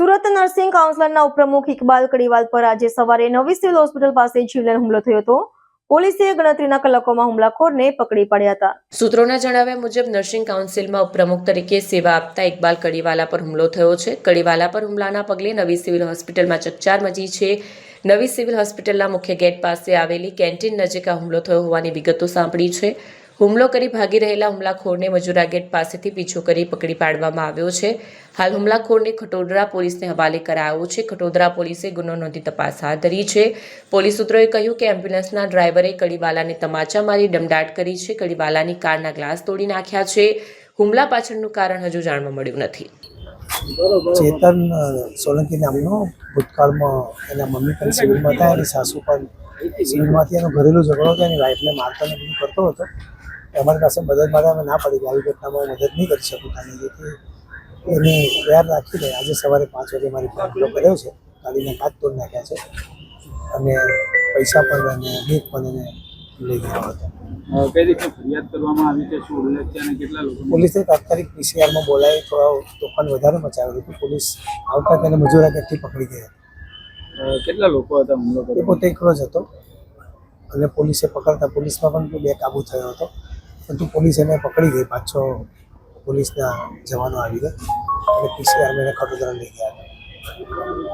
Nursing કાઉન્સિલરના ઉપપ્રમુખ ઇકબાલ કડીવાલ પર આજે સવારે નવી સિવિલ હોસ્પિટલ પાસે જીવલેણ હુમલો થયો હતો. પોલીસે ગણતરીના કલાકોમાં હુમલાખોરને પકડી પાડ્યા હતા. સૂત્રોના જણાવ્યા મુજબ નર્સિંગ કાઉન્સિલમાં ઉપપ્રમુખ તરીકે સેવા આપતા ઇકબાલ કડીવાલા પર હુમલો થયો છે. કડીવાલા પર હુમલાના પગલે નવી સિવિલ હોસ્પિટલમાં ચકચાર મચી છે. નવી સિવિલ હોસ્પિટલના મુખ્ય ગેટ પાસે આવેલી કેન્ટીન નજીક આ હુમલો થયો હોવાની વિગતો સાંભળી છે. હુમલો કરી ભાગી રહેલા હુમલાખોરને મજૂરા ગેટ પાસેથી પીછો કરી પકડી પાડવામાં આવ્યો છે. હાલ હુમલાખોરને ખટોદરા પોલીસને હવાલે કરાયો છે. ખટોદરા પોલીસે ગુનો નોંધી તપાસ હાથ ધરી છે. પોલીસ સૂત્રોએ કહ્યું કે એમ્બ્યુલન્સના ડ્રાઈવરે કડીવાલાને તમાચા મારી દમદાટ કરી છે. કડીવાલાની કારના ગ્લાસ તોડી નાખ્યા છે. હુમલા પાછળનું કારણ હજુ જાણવા મળ્યું નથી. ચેતન સોલંકી નામનો ભૂતકાળમાં એના મમ્મી પણ સિવિલમાં હતા. એની સાસુ પણ સિવિલમાંથી. એનો ઘરેલું ઝઘડો હતો. એની વાઈફને મારતો ને બધું કરતો હતો. અમારી પાસે મદદ માટે અમે ના પડી કે આવી ઘટનામાં મદદ નહીં કરી શકું તમને જેથી એને તૈયાર રાખીને આજે સવારે પાંચ વાગે મારી હુમલો કર્યો છે. ગાડીને કાચ તોડ નાખ્યા છે. અને પૈસા પણ અને બેગ પણ એને લઈ ગયો હતો. કઈ રીતે ફરિયાદ કરવામાં આવી છે? શું ઉલ્લેખ છે અને કેટલા લોકો પોલીસે તાત્કાલિક પીસીઆરમાં બોલાવી થોડા તોફાન વધારે મચાવ્યું હતું. પોલીસ આવતા તેને મજૂરા ગેટથી પકડી ગયા. કેટલા લોકો હતા હુમલો કર્યો? પોતે એકલો જ હતો. અને પોલીસે પકડતા પોલીસમાં પણ બે કાબુ થયો હતો. પરંતુ પોલીસ એને પકડી ગઈ. પાછો પોલીસના જવાનો આવી ગયા. અને પીસીઆર એને ખડોદરા લઈ ગયા